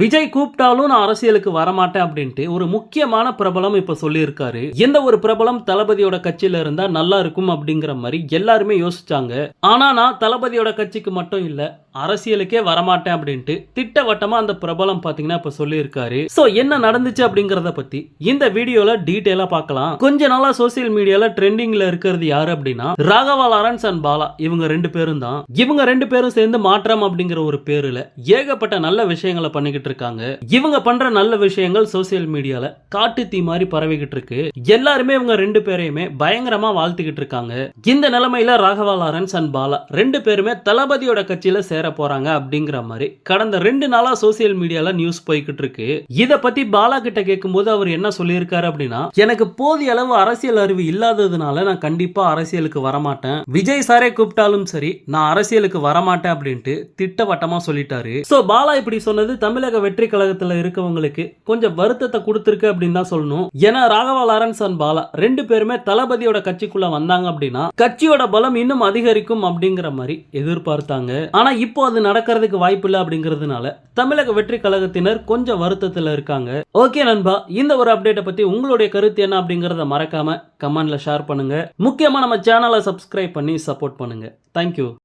விஜய் கூப்பிட்டாலும் நான் அரசியலுக்கு வரமாட்டேன் அப்படின்ட்டு ஒரு முக்கியமான பிரபலம் இப்ப சொல்லியிருக்காரு. எந்த ஒரு பிரபலம் தளபதியோட கட்சியில இருந்தா நல்லா இருக்கும் அப்படிங்கிற மாதிரி எல்லாருமே யோசிச்சாங்க. ஆனா நான் தளபதியோட கட்சிக்கு மட்டும் இல்ல அரசியலுக்கே வரமாட்டேன் அப்படின்ட்டு திட்டவட்டமா அந்த பிரபலம் பாத்தீங்கன்னா இப்ப சொல்லியிருக்காரு. சோ என்ன நடந்துச்சு அப்படிங்கறத பத்தி இந்த வீடியோல டீட்டெயிலா பார்க்கலாம். கொஞ்ச நாளா சோசியல் மீடியால ட்ரெண்டிங்ல இருக்கிறது யாரு அப்படின்னா ராகவா லாரன்ஸ் அண்ட் பாலா. இவங்க ரெண்டு பேரும் தான். இவங்க ரெண்டு பேரும் சேர்ந்து மாற்றம் அப்படிங்கிற ஒரு பேருல ஏகப்பட்ட நல்ல விஷயங்களை பண்ணிக்கிட்டு இருக்காங்க. இவங்க பண்ற நல்ல விஷயங்கள் சோசியல் மீடியால காட்டு தீ மாதிரி பரவிக்கிட்டு இருக்கு. எல்லாருமே இவங்க ரெண்டு பேரையுமே பயங்கரமா வாழ்த்துக்கிட்டு இருக்காங்க. இந்த நிலைமையில ராகவா லாரன்ஸ் அண்ட் பாலா ரெண்டு பேருமே தளபதியோட கட்சியில சேர போறாங்க அப்படிங்கிற மாதிரி கடந்த ரெண்டு நாளா சோசியல் மீடியால நியூஸ் போய்கிட்டு இருக்கு. இத பத்தி பாலா கிட்ட கேட்கும்போது அவர் என்ன சொல்லியிருக்காரு அப்படின்னா எனக்கு போதிய அளவு அரசியல் அறிவு இல்லாததுனால நான் கண்டிப்பா அரசியலுக்கு வரமாட்டேன். விஜய் சாரே கூப்பிட்டாலும் சரி நான் அரசியலுக்கு வரமாட்டேன் அப்படின்ட்டு திட்டவட்டமா சொல்லிட்டாரு. சோ பாலா இப்படி சொன்னது தமிழக வெற்றி கழகத்துல இருக்கவங்களுக்கு கொஞ்சம் வருத்தத்தை கொடுத்துருக்கு அப்படின்னு தான் சொல்லணும். ஏன்னா ராகவா லாரன்ஸ் அண்ட் பாலா ரெண்டு பேருமே தளபதியோட கட்சிக்குள்ள வந்தாங்க அப்படின்னா கட்சியோட பலம் இன்னும் அதிகரிக்கும் அப்படிங்கிற மாதிரி எதிர்பார்த்தாங்க. ஆனா இப்போ அது நடக்கிறதுக்கு வாய்ப்பு இல்லை அப்படிங்கிறதுனால தமிழக வெற்றி கழகத்தினர் கொஞ்சம் வருத்தத்துல இருக்காங்க. ஓகே நண்பா இந்த ஒரு அப்டேட்டை பத்தி உங்களுடைய கருத்து என்ன அப்படிங்கறத மறக்காம கமெண்ட்ல ஷேர் பண்ணுங்க. முக்கியமா நம்ம சேனலை சப்ஸ்கிரைப் பண்ணி சப்போர்ட் பண்ணுங்க. தேங்க்யூ